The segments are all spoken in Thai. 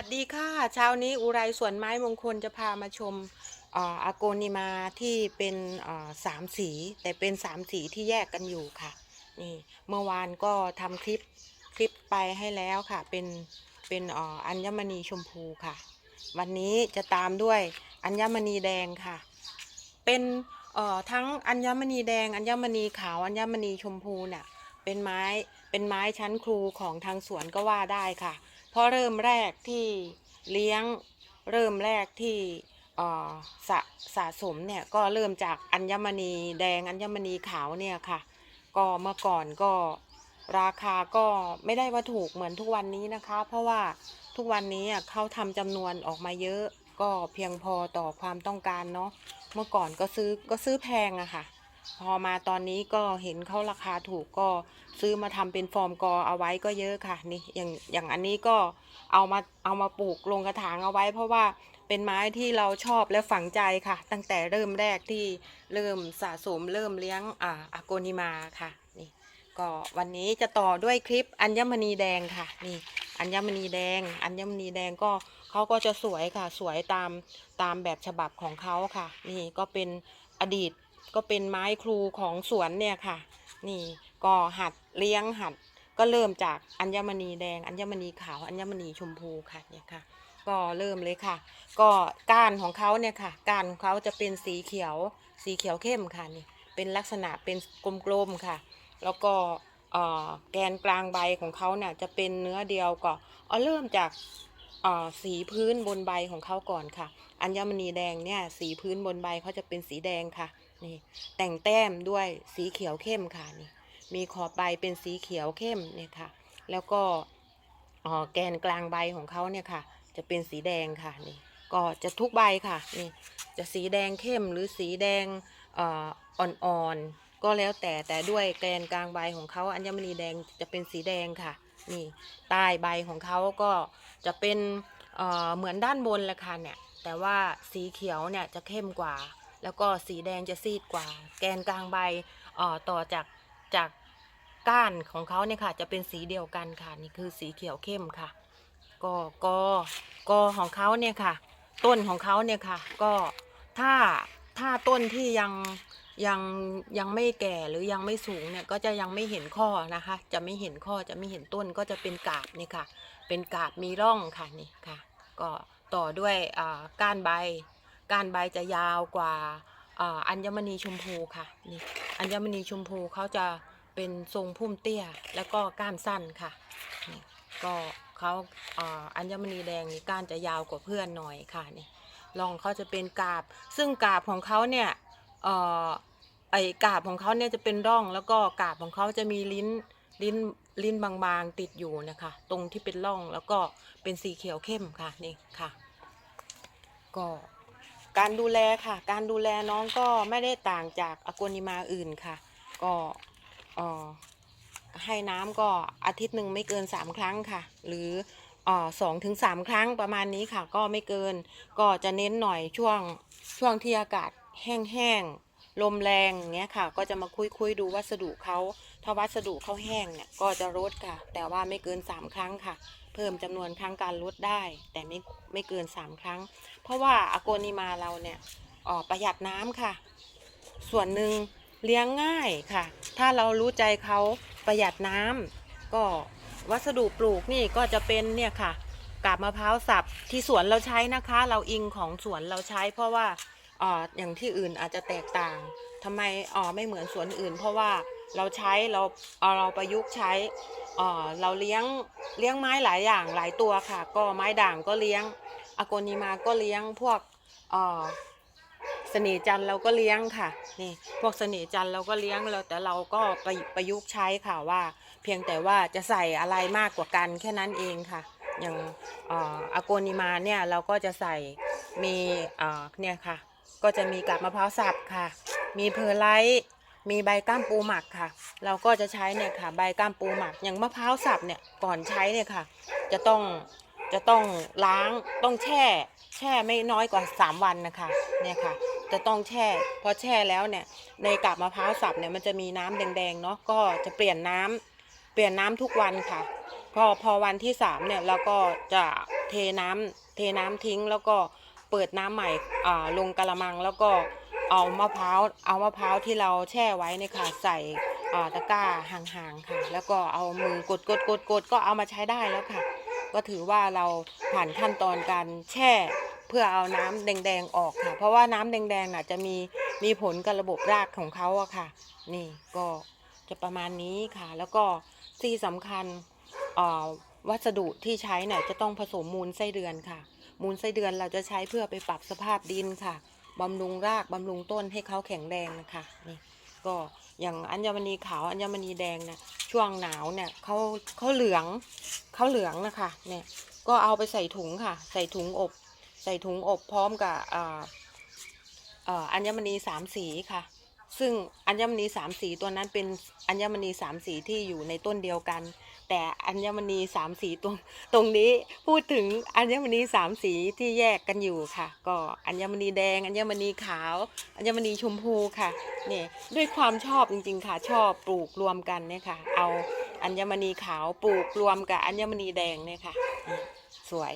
วัสดีค่ะเช้านี้อุไรสวนไม้มงคลจะพามาชมอาโกนิมาที่เป็นสามสี แต่เป็นสามสีที่แยกกันอยู่ค่ะนี่เมื่อวานก็ทำคลิปคลิปไปให้แล้วค่ะ เป็นเป็นอ,อัญมณีชมพูค่ะ วันนี้จะตามด้วยอัญมณีแดงค่ะ เป็นทั้งอัญมณีแดง อัญมณีขาวอัญมณีชมพูเนี่ยเป็นไม้เป็นไม้ชั้นครูของทางสวนก็ว่าได้ค่ะ ราะเริ่มแรกที่เลี้ยงเริ่มแรกที่สะสะสมเนี่ยก็เริ่มจากอัญมณีแดงอัญมณีขาวเนี่ยค่ะ ก็เมื่อก่อนก็ราคาก็ไม่ได้ว่าถูกเหมือนทุกวันนี้นะคะ เพราะว่าทุกวันนี้เขาทำจำนวนออกมาเยอะ ก็เพียงพอต่อความต้องการเนาะเมื่อก่อนก็ซื้อก็ซื้อแพงอะค่ะ พอมาตอนนี้ก็เห็นเขาราคาถูกก็ซื้อมาทำเป็นฟอร์มกอเอาไว้ก็เยอะค่ะ นี่อย่างอย่างอันนี้ก็เอามาเอามาปลูกลงกระถางเอาไว้ เพราะว่าเป็นไม้ที่เราชอบและฝังใจค่ะ ตั้งแต่เริ่มแรกที่เริ่มสะสมเริ่มเลี้ยงอ่าอาโกนิมาค่ะนี่ก็วันนี้จะต่อด้วยคลิปอัญมณีแดงค่ะ นี่อัญมณีแดง อัญมณีแดงก็เขาก็จะสวยค่ะ สวยตามตามแบบฉบับของเขาค่ะ นี่ก็เป็นอดีต ก็เป็นไม้ครูของสวนเนี่ยค่ะ นี่ก็หัดเลี้ยงหัดก็เริ่มจากอัญมณีแดง อัญมณีขาว อัญมณีชมพูค่ะเนี่ยค่ะ ก็เริ่มเลยค่ะ ก็ก้านของเขาเนี่ยค่ะ ก้านของเขาจะเป็นสีเขียว สีเขียวเข้มค่ะนี่ เป็นลักษณะเป็นกลมๆค่ะ แล้วก็แกนกลางใบของเขาเนี่ยจะเป็นเนื้อเดียวก็เอาเริ่มจากสีพื้นบนใบของเขาก่อนค่ะ อัญมณีแดงเนี่ยสีพื้นบนใบเขาจะเป็นสีแดงค่ะ นี่ แต่งแต้มด้วยสีเขียวเข้มค่ะนี่ มีขอบใบเป็นสีเขียวเข้มเนี่ยค่ะ แล้วก็อ๋อแกนกลางใบของเขาเนี่ยค่ะ จะเป็นสีแดงค่ะนี่ ก็จะทุกใบค่ะนี่จะสีแดงเข้มหรือสีแดงอ่ออ่อนๆก็แล้วแต่แต่ด้วยแกนกลางใบของเขาอัญมณีแดงจะเป็นสีแดงค่ะนี่ใต้ใบของเขาก็จะเป็นเเหมือนด้านบนแหละค่ะเนี่ยแต่ว่าสีเขียวเนี่ยจะเข้มกว่า แล้วก็สีแดงจะซีดกว่า แกนกลางใบต่อจากจากก้านของเขาเนี่ยค่ะ จะเป็นสีเดียวกันค่ะ นี่คือสีเขียวเข้มค่ะก็ก็ก็ของเขาเนี่ยค่ะ ต้นของเขาเนี่ยค่ะ ก็ถ้าถ้าต้นที่ยังยังยังไม่แก่หรือยังไม่สูงเนี่ยก็จะยังไม่เห็นข้อนะคะ จะไม่เห็นข้อจะไม่เห็นต้นก็จะเป็นกาบนี่ค่ะ เป็นกาบมีร่องค่ะนี่ค่ะ ก็ต่อด้วยก้านใบ กานใบจะยาวกว่าอัญมณีชมพูค่ะนี่อัญมณีชมพูเขาจะเป็นทรงพุ่มเตี้ย แล้วก็ก้านสั้นค่ะนี่ก็เขาอัญมณีแดงนี่ก้านจะยาวกว่าเพื่อนหน่อยค่ะนี่รองเขาจะเป็นกาบ ซึ่งกาบของเขาเนี่ยอ่อไอกาบของเขาเนี่ยจะเป็นร่อง แล้วก็กาบของเขาจะมีลิ้นลิ้นลิ้นบางๆติดอยู่นะคะ ตรงที่เป็นร่องแล้วก็เป็นสีเขียวเข้มค่ะนี่ค่ะ ก็ การดูแลค่ะ การดูแลน้องก็ไม่ได้ต่างจากอโกนิมาอื่นค่ะ ก็เอ่อให้น้ำก็อาทิตย์หนึ่งไม่เกินสามครั้งค่ะ หรืออ่อสองถึงสามครั้งประมาณนี้ค่ะ ก็ไม่เกินก็จะเน้นหน่อยช่วงช่วงที่อากาศแห้งๆลมแรงเงี้ยค่ะ ก็จะมาคุยคุยดูวัสดุเขา ถ้าวัสดุเขาแห้งเนี่ยก็จะลดค่ะ แต่ว่าไม่เกินสามครั้งค่ะ เพิ่มจำนวนครั้งการลดได้ แต่ไม่ไม่เกินสามครั้ง เพราะว่าอโกนิมาเราเนี่ยออประหยัดน้ำค่ะ ส่วนหนึ่งเลี้ยงง่ายค่ะ ถ้าเรารู้ใจเขาประหยัดน้ำก็วัสดุปลูกนี่ก็จะเป็นเนี่ยค่ะกาบมะพร้าวสับที่สวนเราใช้นะคะ เราอิงของสวนเราใช้ เพราะว่าอ่ออย่างที่อื่นอาจจะแตกต่างทำไมอ่อไม่เหมือนสวนอื่น เพราะว่า เราใช้เราเอ่อเราประยุกต์ใช้เราเลี้ยงเลี้ยงไม้หลายอย่างหลายตัวค่ะ ก็ไม้ด่างก็เลี้ยงอโกนิมาก็เลี้ยงพวกเสน่ห์จันเราก็เลี้ยงค่ะนี่พวกเสน่ห์จันเราก็เลี้ยงเราแต่เราก็ประประยุกต์ใช้ค่ะว่า เพียงแต่ว่าจะใส่อะไรมากกว่ากันแค่นั้นเองค่ะ อย่างอ่ออโกนิมาเนี่ยเราก็จะใส่มีเอ่อเนี่ยค่ะ ก็จะมีกาบมะพร้าวสับค่ะ มีเพอร์ไลท์ มีใบก้ามปูหมักค่ะ เราก็จะใช้เนี่ยค่ะ ใบก้ามปูหมัก อย่างมะพร้าวสับเนี่ยก่อนใช้เนี่ยค่ะ จะต้องจะต้องล้างต้องแช่ แช่ไม่น้อยกว่า 3 วันนะคะเนี่ยค่ะ จะต้องแช่ พอแช่แล้วเนี่ย ในกาบมะพร้าวสับเนี่ยมันจะมีน้ำแดงๆเนาะก็จะเปลี่ยนน้ำเปลี่ยนน้ำทุกวันค่ะ พอพอวันที่สามเนี่ยเราก็จะเทน้ำเทน้ำทิ้งแล้วก็เปิดน้ำใหม่ลงกระมังแล้วก็ เอามะพร้าวเอามะพร้าวที่เราแช่ไว้เนี่ยค่ะใส่ตะกร้าห่างๆค่ะ แล้วก็เอามือกดกดกดกดก็เอามาใช้ได้แล้วค่ะ ก็ถือว่าเราผ่านขั้นตอนการแช่เพื่อเอาน้ำแดงๆออกค่ะ เพราะว่าน้ำแดงๆน่ะจะมีมีผลกับระบบรากของเขาอะค่ะ นี่ก็จะประมาณนี้ค่ะ แล้วก็ที่สำคัญวัสดุที่ใช้เนี่ยจะต้องผสมมูลไส้เดือนค่ะ มูลไส้เดือนเราจะใช้เพื่อไปปรับสภาพดินค่ะ บำรุงรากบำรุงต้นให้เขาแข็งแรงนะคะนี่ก็อย่างอัญมณีขาวอัญมณีแดงเนี่ยช่วงหนาวเนี่ยเขาเขาเหลืองเขาเหลืองนะคะเนี่ยก็เอาไปใส่ถุงค่ะ ใส่ถุงอบ ใส่ถุงอบพร้อมกับอ่าอัญมณีสามสีค่ะ ซึ่งอัญมณีสามสีตัวนั้นเป็นอัญมณีสามสีที่อยู่ในต้นเดียวกัน แต่อัญมณีสามสีตรงตรงนี้พูดถึงอัญมณีสามสีที่แยกกันอยู่ค่ะ ก็อัญมณีแดง อัญมณีขาว อัญมณีชมพูค่ะนี่ด้วยความชอบจริง ๆ ค่ะ ชอบปลูกรวมกันเนี่ยค่ะ เอาอัญมณีขาวปลูกรวมกับอัญมณีแดงเนี่ยค่ะ สวย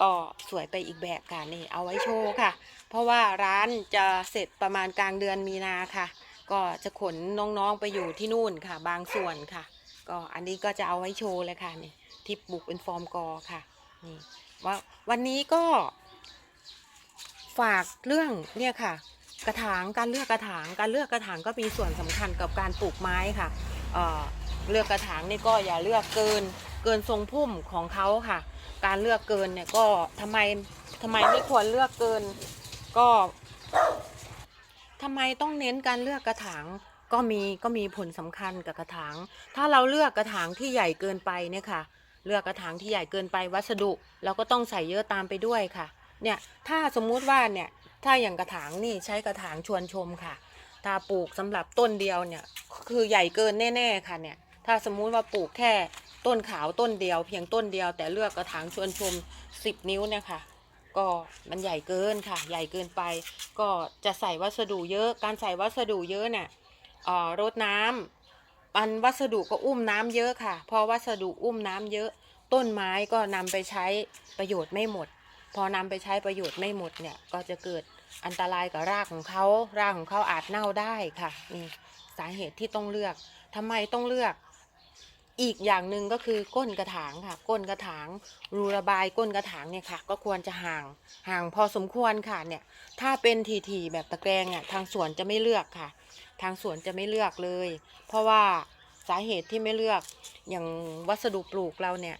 ก็สวยไปอีกแบบค่ะนี่เอาไว้โชว์ค่ะ เพราะว่าร้านจะเสร็จประมาณกลางเดือนมีนาค่ะ ก็จะขนน้องๆไปอยู่ที่นู่นค่ะ บางส่วนค่ะ ก็อันนี้ก็จะเอาไว้โชว์เลยค่ะนี่ที่ปลูกเป็นฟอร์มกอค่ะนี่ว่าวันนี้ก็ ฝากเรื่องเนี่ยค่ะ กระถางการเลือกกระถางการเลือกกระถางก็มีส่วนสำคัญกับการปลูกไม้ค่ะเออเลือกกระถางนี่ก็อย่าเลือกเกิน เกินทรงพุ่มของเขาค่ะ การเลือกเกินเนี่ยก็ทำไมทำไมไม่ควรเลือกเกิน ก็ทำไมต้องเน้นการเลือกกระถางก็มีก็มีผลสำคัญกับกระถาง ถ้าเราเลือกกระถางที่ใหญ่เกินไปเนี่ยค่ะ เลือกกระถางที่ใหญ่เกินไปวัสดุเราก็ต้องใส่เยอะตามไปด้วยค่ะ เนี่ยถ้าสมมุติว่าเนี่ยถ้าอย่างกระถางนี่ใช้กระถางชวนชมค่ะ ถ้าปลูกสำหรับต้นเดียวเนี่ยคือใหญ่เกินแน่ ๆ ค่ะเนี่ย ถ้าสมมุติว่าปลูกแค่ ต้นขาวต้นเดียวเพียงต้นเดียว แต่เลือกกระถางชวนชม 10 นิ้วเนี่ยค่ะ ก็มันใหญ่เกินค่ะ ใหญ่เกินไป ก็จะใส่วัสดุเยอะ การใส่วัสดุเยอะเนี่ยเอ่อรดน้ำอันวัสดุก็อุ้มน้ำเยอะค่ะ พอวัสดุอุ้มน้ำเยอะ ต้นไม้ก็นำไปใช้ประโยชน์ไม่หมด พอนำไปใช้ประโยชน์ไม่หมดเนี่ยก็จะเกิดอันตรายกับรากของเขารากของเขาอาจเน่าได้ค่ะนี่สาเหตุที่ต้องเลือกทำไมต้องเลือก อีกอย่างหนึ่งก็คือก้นกระถางค่ะ ก้นกระถางรูระบายก้นกระถางเนี่ยค่ะ ก็ควรจะห่างห่างพอสมควรค่ะเนี่ย ถ้าเป็นทีๆแบบตะแกรงอะทางสวนจะไม่เลือกค่ะ ทางสวนจะไม่เลือกเลย เพราะว่าสาเหตุที่ไม่เลือกอย่างวัสดุปลูกเราเนี่ย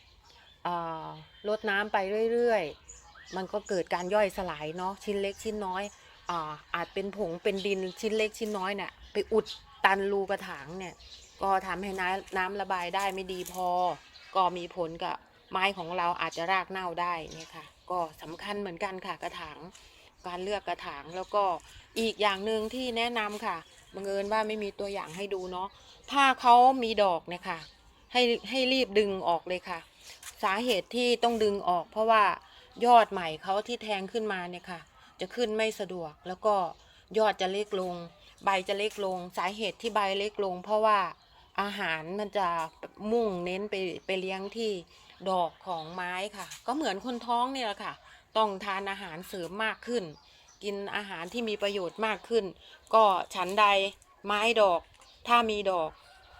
ลดน้ำไปเรื่อยๆ มันก็เกิดการย่อยสลายเนาะชิ้นเล็กชิ้นน้อยอาอาจเป็นผงเป็นดินชิ้นเล็กชิ้นน้อยเนี่ยไปอุดตันรูกระถางเนี่ย ก็ทำให้น้ำน้ำระบายได้ไม่ดีพอ ก็มีผลกับไม้ของเราอาจจะรากเน่าได้นี่ค่ะ ก็สำคัญเหมือนกันค่ะกระถางการเลือกกระถางแล้วก็อีกอย่างหนึ่งที่แนะนำค่ะบังเอิญว่าไม่มีตัวอย่างให้ดูเนาะถ้าเขามีดอกเนี่ยค่ะให้ให้รีบดึงออกเลยค่ะ สาเหตุที่ต้องดึงออก เพราะว่ายอดใหม่เขาที่แทงขึ้นมาเนี่ยค่ะ จะขึ้นไม่สะดวกแล้วก็ยอดจะเล็กลง ใบจะเล็กลง สาเหตุที่ใบเล็กลง เพราะว่า อาหารมันจะมุ่งเน้นไปไปเลี้ยงที่ดอกของไม้ค่ะ ก็เหมือนคนท้องเนี่ยแหละค่ะ ต้องทานอาหารเสริมมากขึ้น กินอาหารที่มีประโยชน์มากขึ้น ก็ฉันใดไม้ดอก ถ้ามีดอก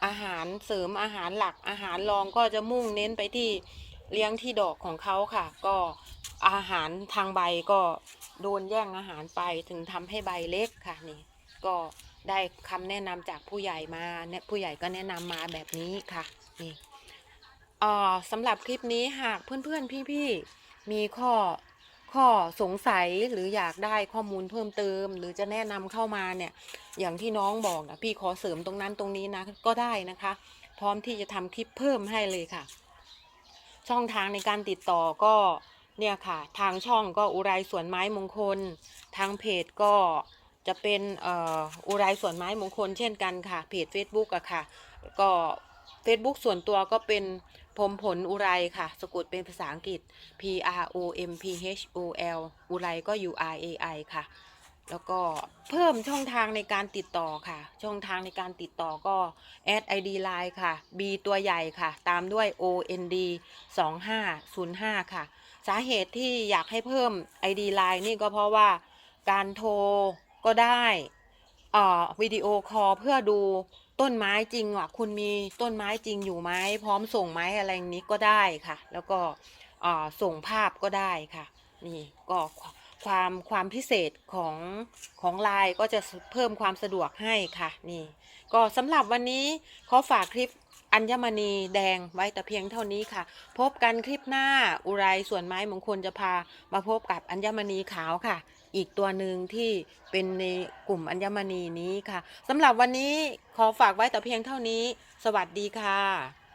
อาหารเสริมอาหารหลักอาหารรองก็จะมุ่งเน้นไปที่เลี้ยงที่ดอกของเขาค่ะ ก็อาหารทางใบก็โดนแย่งอาหารไปถึงทำให้ใบเล็กค่ะนี่ก็ ได้คำแนะนำจากผู้ใหญ่มาเนี่ยผู้ใหญ่ก็แนะนำมาแบบนี้ค่ะนี่ออสำหรับคลิปนี้หากเพื่อนๆพี่ๆมีข้อข้อสงสัยหรืออยากได้ข้อมูลเพิ่มเติม หรือจะแนะนำเข้ามาเนี่ย อย่างที่น้องบอกนะพี่ขอเสริมตรงนั้นตรงนี้นะก็ได้นะคะ พร้อมที่จะทำคลิปเพิ่มให้เลยค่ะ ช่องทางในการติดต่อก็เนี่ยค่ะ ทางช่องก็อุไรสวนไม้มงคล ทางเพจก็ จะเป็นอ,อ,อุไรสวนไม้มงคลเช่นกันค่ะเพจ Facebook อะค่ะ ก็ Facebook ส่วนตัวก็เป็นพรมผลอุไรค่ะ สะกดเป็นภาษาอังกฤษ P R O M P H O L อุไรก็ U R A I ค่ะ แล้วก็เพิ่มช่องทางในการติดต่อค่ะ ช่องทางในการติดต่อก็แอด ID Line ค่ะ B ตัวใหญ่ค่ะ ตามด้วย OND 2505 ค่ะ สาเหตุที่อยากให้เพิ่ม ID Line นี่ก็เพราะว่าการโทร ก็ได้อ่อวิดีโอคอลเพื่อดูต้นไม้จริงว่าคุณมีต้นไม้จริงอยู่ไหมพร้อมส่งไหมอะไรนี้ก็ได้ค่ะ แล้วก็อ่อส่งภาพก็ได้ค่ะ นี่ก็ความความพิเศษของของไลน์ก็จะเพิ่มความสะดวกให้ค่ะ นี่ ก็สำหรับวันนี้ขอฝากคลิปอัญมณีแดงไว้แต่เพียงเท่านี้ค่ะ พบกันคลิปหน้าอุไรส่วนไม้มงคลจะพามาพบกับอัญมณีขาวค่ะ อีกตัวหนึ่งที่เป็นในกลุ่มอัญมณีนี้ค่ะสำหรับวันนี้ขอฝากไว้แต่เพียงเท่านี้ สวัสดีค่ะ